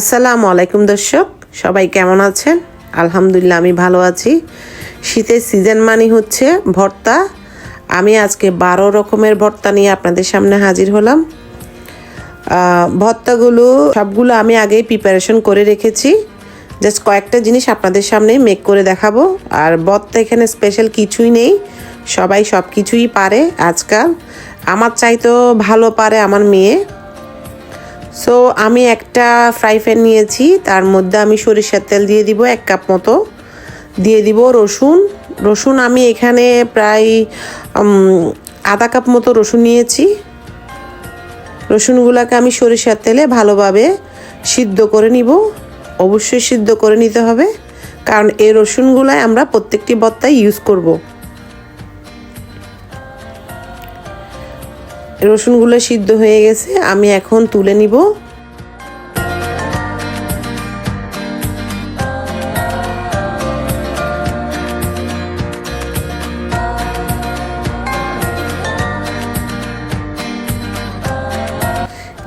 আসসালামু আলাইকুম দর্শক, সবাই কেমন আছেন? আলহামদুলিল্লাহ, আমি ভালো আছি। শীতের সিজন মানে হচ্ছে ভর্তা। আমি আজকে বারো রকমের ভর্তা নিয়ে আপনাদের সামনে হাজির হলাম। ভর্তাগুলো সবগুলো আমি আগেই প্রিপারেশন করে রেখেছি। জাস্ট কয়েকটা জিনিস আপনাদের সামনে মেক করে দেখাবো। আর ভর্তা এখানে স্পেশাল কিছুই নেই। সবাই সব কিছুই পারে আজকাল। আমার চাইতেও ভালো পারে আমার মেয়ে। সো আমি একটা ফ্রাই প্যান নিয়েছি, তার মধ্যে আমি সরিষার তেল দিয়ে দিব এক কাপ মতো। দিয়ে দিব রসুন। রসুন আমি এখানে প্রায় আধা কাপ মতো রসুন নিয়েছি। রসুনগুলোকে আমি সরিষার তেলে ভালোভাবে সিদ্ধ করে নিব। অবশ্যই সিদ্ধ করে নিতে হবে, কারণ এই রসুনগুলাই আমরা প্রত্যেকটি বত্তায় ইউজ করব। রসুনগুলো সিদ্ধ হয়ে গেছে, আমি এখন তুলে নিব।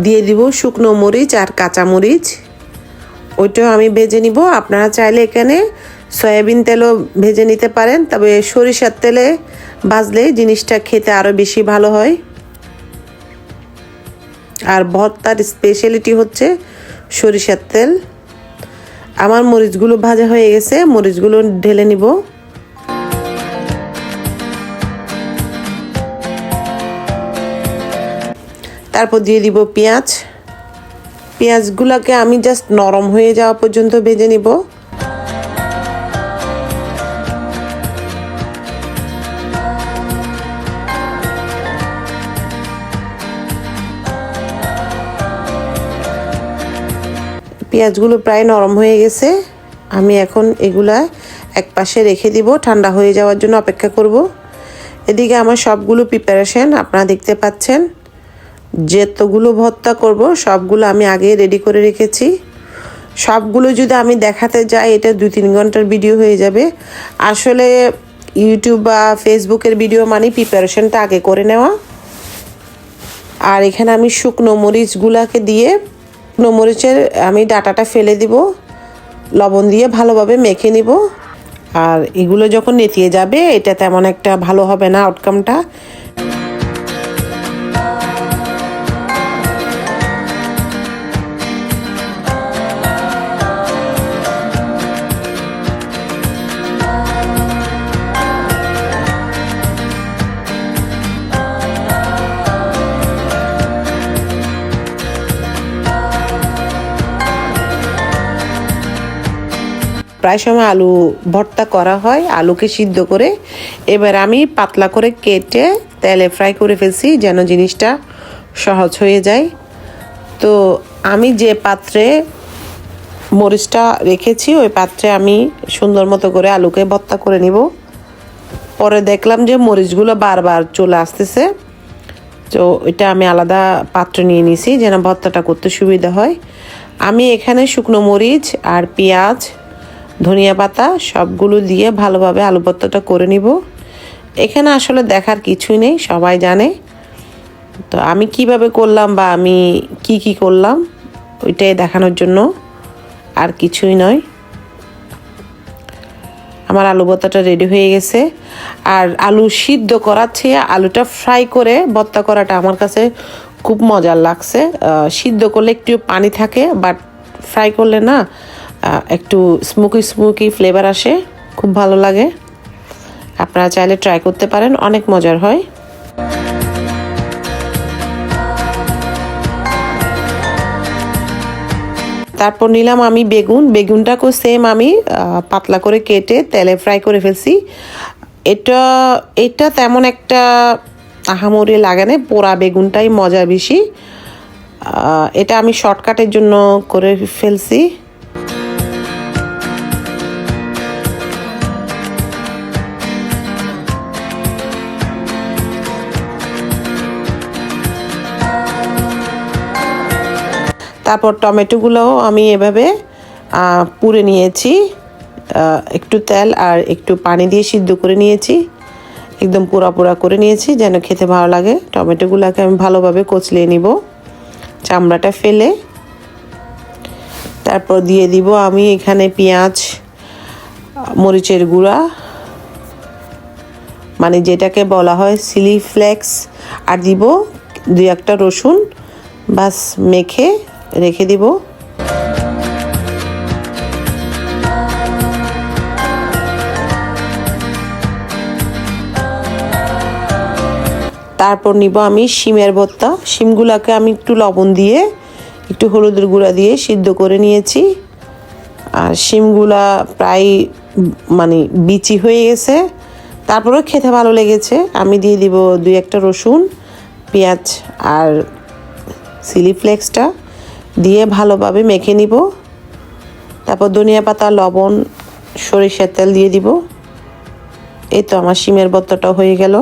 দিয়ে দিব শুকনো মরিচ আর কাঁচা মরিচ। ওইটাও আমি ভেজে নিব। আপনারা চাইলে এখানে সয়াবিন তেলও ভেজে নিতে পারেন, তবে সরিষার তেলে ভাজলে জিনিসটা খেতে আরও বেশি ভালো হয়। আর ভর্তার স্পেশালিটি হচ্ছে সরিষার তেল। আমার মরিচগুলো ভাজা হয়ে গেছে, মরিচগুলো ঢেলে নিব। তারপর দিয়ে দিব পেঁয়াজ। পেঁয়াজগুলোকে আমি জাস্ট নরম হয়ে যাওয়া পর্যন্ত ভেজে নিব। পেঁয়াজগুলো প্রায় নরম হয়ে গেছে। আমি এখন এগুলা এক পাশে রেখে দিব। ঠান্ডা হয়ে যাওয়ার জন্য অপেক্ষা করব। এদিকে আমার সবগুলো প্রিপারেশন আপনারা দেখতে পাচ্ছেন। যেতগুলো ভর্তা করব, সবগুলো আমি আগে রেডি করে রেখেছি। সবগুলো যদি আমি দেখাতে যাই, এটা দু তিন ঘণ্টার ভিডিও হয়ে যাবে। আসলে ইউটিউব বা ফেসবুকের ভিডিও মানে প্রিপারেশনটা আগে করে নেওয়া। আর এখানে আমি শুকনো মরিচগুলাকে দিয়ে শুকনো মরিচের আমি ডাটাটা ফেলে দিব, লবণ দিয়ে ভালোভাবে মেখে নিব। আর এগুলো যখন নেতিয়ে যাবে, এটা তেমন একটা ভালো হবে না আউটকামটা প্রায় সময় আলু ভর্তা করা হয়, আলুকে সিদ্ধ করে। এবার আমি পাতলা করে কেটে তেলে ফ্রাই করে ফেলছি যেন জিনিসটা সহজ হয়ে যায়। তো আমি যে পাত্রে মরিচটা রেখেছি, ওই পাত্রে আমি সুন্দর মতো করে আলুকে ভর্তা করে নিব। পরে দেখলাম যে মরিচগুলো বারবার চলে আসতেছে। তো এটা আমি আলাদা পাত্র নিয়ে নিছি যেন ভর্তাটা করতে সুবিধা হয়। আমি এখানে শুকনো মরিচ আর পেঁয়াজ ধনিয়া পাতা সবগুলো দিয়ে ভালোভাবে আলু ভর্তাটা করে নিব। এখানে আসলে দেখার কিছুই নেই, সবাই জানে। তো আমি কীভাবে করলাম বা আমি কি কি করলাম, ওইটাই দেখানোর জন্য। আর কিছুই নয়। আমার আলু ভর্তাটা রেডি হয়ে গেছে। আর আলু সিদ্ধ করার চেয়ে আলুটা ফ্রাই করে ভর্তা করাটা আমার কাছে খুব মজার লাগছে। সিদ্ধ করলে একটু পানি থাকে বাট ফ্রাই করলে না একটু স্মোকি স্মোকি ফ্লেভার আসে, খুব ভালো লাগে। আপনারা চাইলে ট্রাই করতে পারেন, অনেক মজার হয়। তারপর নিলাম আমি বেগুন। বেগুনটাকেও সেম আমি পাতলা করে কেটে তেলে ফ্রাই করে ফেলছি। এটা এটা তেমন একটা আহামরি লাগে না, পোড়া বেগুনটাই মজা বেশি। এটা আমি শর্টকাটের জন্য করে ফেলছি। তারপর টমেটোগুলোও আমি এভাবে পুড়ে নিয়েছি। একটু তেল আর একটু পানি দিয়ে সিদ্ধ করে নিয়েছি। একদম পোড়া পোড়া করে নিয়েছি, যেন খেতে ভালো লাগে। টমেটোগুলোকে আমি ভালোভাবে কচলিয়ে নিব। চামড়াটা ফেলে। তারপর দিয়ে দিব আমি এখানে পেঁয়াজ, মরিচের গুঁড়া মানে যেটাকে বলা হয় সিলি ফ্লেক্স। আর দিব দুই একটা রসুন বাস মেখে রেখে দিব। তারপর নিব আমি শিমের ভর্তা। শিমগুলাকে আমি একটু লবণ দিয়ে, একটু হলুদের গুঁড়া দিয়ে সিদ্ধ করে নিয়েছি। আর শিমগুলা প্রায় মানে বিচি হয়ে গেছে। তারপরেও খেতে ভালো লেগেছে। আমি দিয়ে দিব দুই একটা রসুন, পেঁয়াজ আর চিলি ফ্লেক্সটা। দিয়ে ভালোভাবে মেখে নিব। তারপর ধনিয়া পাতা, লবণ, সরিষার তেল দিয়ে দিব। এই তো আমার শিমের ভর্তাটা হয়ে গেল।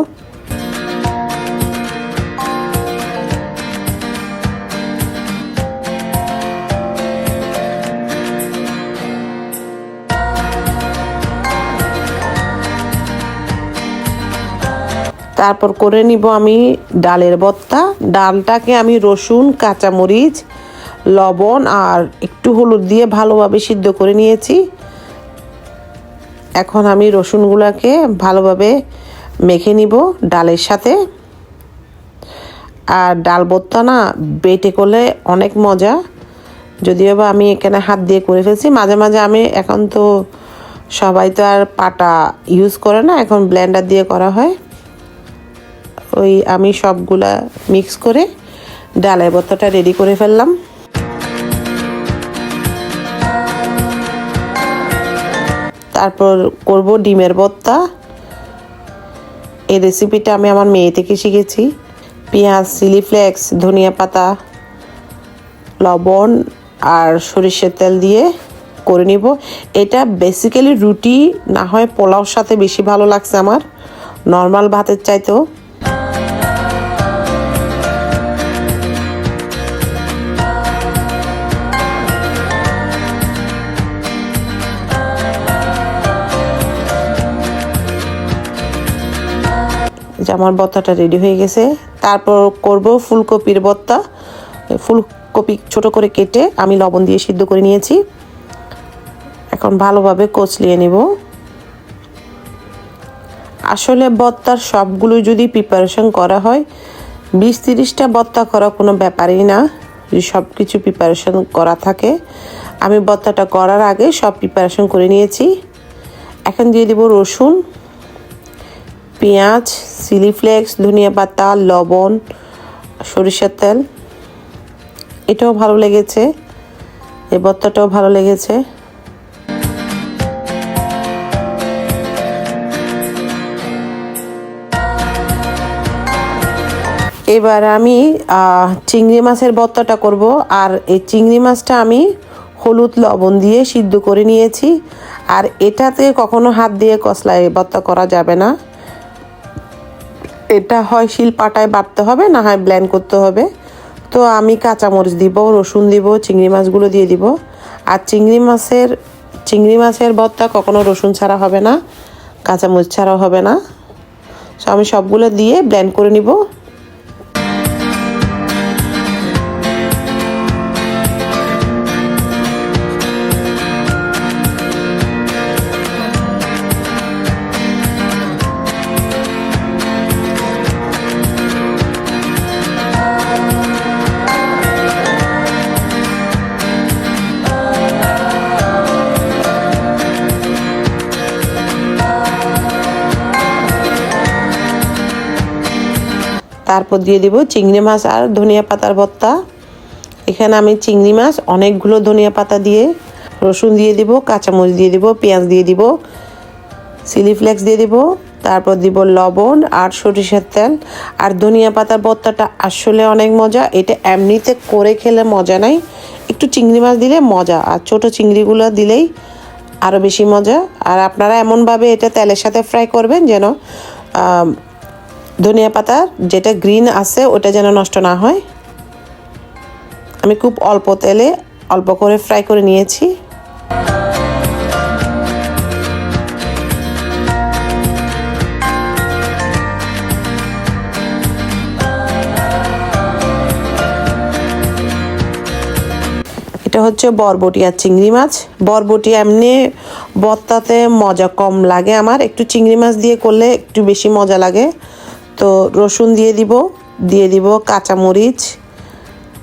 তারপর করে নিব আমি ডালের বত্তা। ডালটাকে আমি রসুন, কাঁচামরিচ লবণ আর একটু হলুদ দিয়ে ভালোভাবে সিদ্ধ করে নিয়েছি। এখন আমি রসুনগুলোকে ভালোভাবে মেখে নিব ডালের সাথে। আর ডাল ভর্তা না বেটে করলে অনেক মজা। যদিও বা আমি এখানে হাত দিয়ে করে ফেলছি, মাঝে মাঝে আমি এখন তো সবাই তো আর পাটা ইউজ করে না, এখন ব্লেন্ডার দিয়ে করা হয়। ওই আমি সবগুলা মিক্স করে ডালের ভর্তাটা রেডি করে ফেললাম। তারপর করব ডিমের ভর্তা এই রেসিপিটা আমি আমার মেয়ে থেকে শিখেছি। পেঁয়াজ চিলি ফ্লেক্স ধনিয়া পাতা, লবণ আর সরিষের তেল দিয়ে করে নিব। এটা বেসিক্যালি রুটি না হয় পোলাওর সাথে বেশি ভালো লাগছে আমার। নর্মাল ভাতের চাইতেও। যে আমার বত্তাটা রেডি হয়ে গেছে। তারপর করব ফুলকপির ভর্তা ফুলকপি ছোট করে কেটে আমি লবণ দিয়ে সিদ্ধ করে নিয়েছি। এখন ভালোভাবে কচলিয়ে নেব। আসলে ভর্তার সবগুলো যদি প্রিপারেশন করা হয়, বিশ তিরিশটা ভর্তা করা কোনো ব্যাপারই না। যদি সব কিছু প্রিপারেশন করা থাকে, আমি ভর্তাটা করার আগে সব প্রিপারেশন করে নিয়েছি। এখন দিয়ে দেব রসুন। পেঁয়াজ চিলি ফ্লেক্স ধনিয়া পাতা, লবণ, সরিষার তেল। এটাও ভালো লেগেছে। এই ভর্তাটাও ভালো লেগেছে। এবার আমি চিংড়ি মাছের ভর্তাটা করব। আর এই চিংড়ি মাছটা আমি হলুদ লবণ দিয়ে সিদ্ধ করে নিয়েছি। আর এটাতে কখনো হাত দিয়ে কসলায় ভর্তা করা যাবে না। এটা হয় শিল পাটায় বাটতে হবে, না হয় ব্ল্যান্ড করতে হবে। তো আমি কাঁচামরিচ দিব, রসুন দিব, চিংড়ি মাছগুলো দিয়ে দিব। আর চিংড়ি মাছের চিংড়ি মাছের ভর্তা কখনো রসুন ছাড়া হবে না, কাঁচামরিচ ছাড়াও হবে না। সো আমি সবগুলো দিয়ে ব্ল্যান্ড করে নিব। তারপর দিয়ে দিব চিংড়ি মাছ আর ধনিয়া পাতার ভর্তা। এখানে আমি চিংড়ি মাছ অনেকগুলো ধনিয়া পাতা দিয়ে রসুন দিয়ে দিব, কাঁচামরিচ দিয়ে দিব, পেঁয়াজ দিয়ে দিব, চিলি ফ্লেক্স দিয়ে দিব, তারপর দিব লবণ আর সরিষার তেল। আর ধনিয়া পাতার ভর্তাটা আসলে অনেক মজা, এটা এমনিতে করে খেলে মজা নাই। একটু চিংড়ি মাছ দিলে মজা, আর ছোট চিংড়িগুলো দিলেই আরও বেশি মজা। আর আপনারা এমনভাবে এটা তেলের সাথে ফ্রাই করবেন যেন ধনিয়া পাতার যেটা গ্রিন আছে, ওটা যেন নষ্ট না হয়। আমি খুব অল্প তেলে অল্প করে ফ্রাই করে নিয়েছি। এটা হচ্ছে বরবটি আর চিংড়ি মাছ। বরবটি এমনি বত্তাতে মজা কম লাগে আমার। একটু চিংড়ি মাছ দিয়ে করলে একটু বেশি মজা লাগে। তো রসুন দিয়ে দিব দিয়ে দিব কাঁচামরিচ,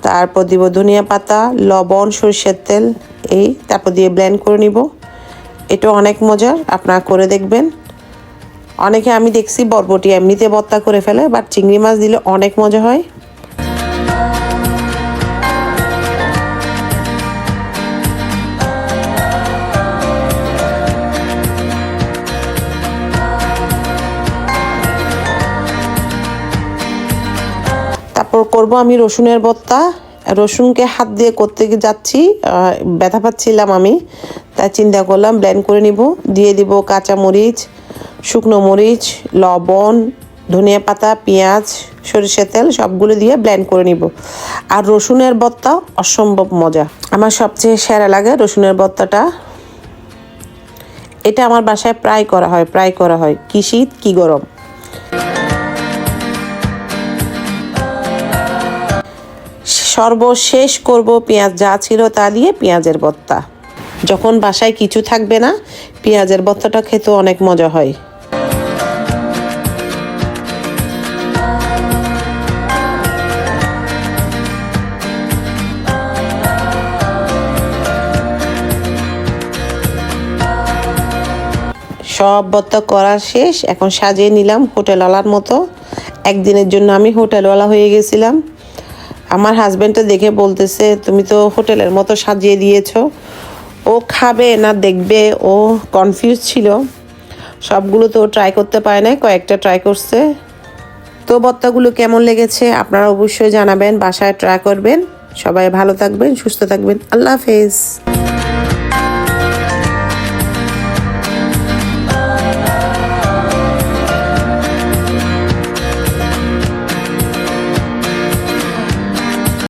তারপর দিব ধনিয়া পাতা, লবণ, সরষের তেল, এই তারপর দিয়ে ব্ল্যান্ড করে নিব। এটা অনেক মজার, আপনারা করে দেখবেন। অনেকে আমি দেখছি বরবটি এমনিতে বত্তা করে ফেলে বাট চিংড়ি মাছ দিলে অনেক মজা হয়। করব আমি রসুনের ভর্তা রসুনকে হাত দিয়ে করতে যাচ্ছি ব্যথা পাচ্ছিলাম আমি, তাই চিন্তা করলাম ব্লেন্ড করে নিব। দিয়ে দিব কাঁচা মরিচ শুকনো মরিচ, লবণ, ধনিয়া পাতা, পেঁয়াজ, সরিষার তেল, সবগুলো দিয়ে ব্লেন্ড করে নিব। আর রসুনের ভর্তা অসম্ভব মজা। আমার সবচেয়ে সেরা লাগে রসুনের ভর্তাটা এটা আমার বাসায় প্রায় করা হয়, প্রায় করা হয়। কি শীত, কি গরম। সর্বশেষ করব পেঁয়াজ, যা ছিল তা দিয়ে পেঁয়াজের ভর্তা যখন বাসায় কিছু থাকবে না, পেঁয়াজের ভর্তাটা খেতে অনেক মজা হয়। সব ভর্তা করা শেষ, এখন সাজিয়ে নিলাম হোটেলওয়ালার মতো। একদিনের জন্য আমি হোটেলওয়ালা হয়ে গেছিলাম। আমার হাজব্যান্ডটা দেখে বলতেছে, তুমি তো হোটেলের মতো সাজিয়ে দিয়েছ। ও খাবে না দেখবে, ও কনফিউজ ছিল। সবগুলো তো ট্রাই করতে পারে না কয়েকটা ট্রাই করছে। তো বত্তাগুলো কেমন লেগেছে আপনারা অবশ্যই জানাবেন, বাসায় ট্রাই করবেন। সবাই ভালো থাকবেন, সুস্থ থাকবেন। আল্লাহ হাফেজ।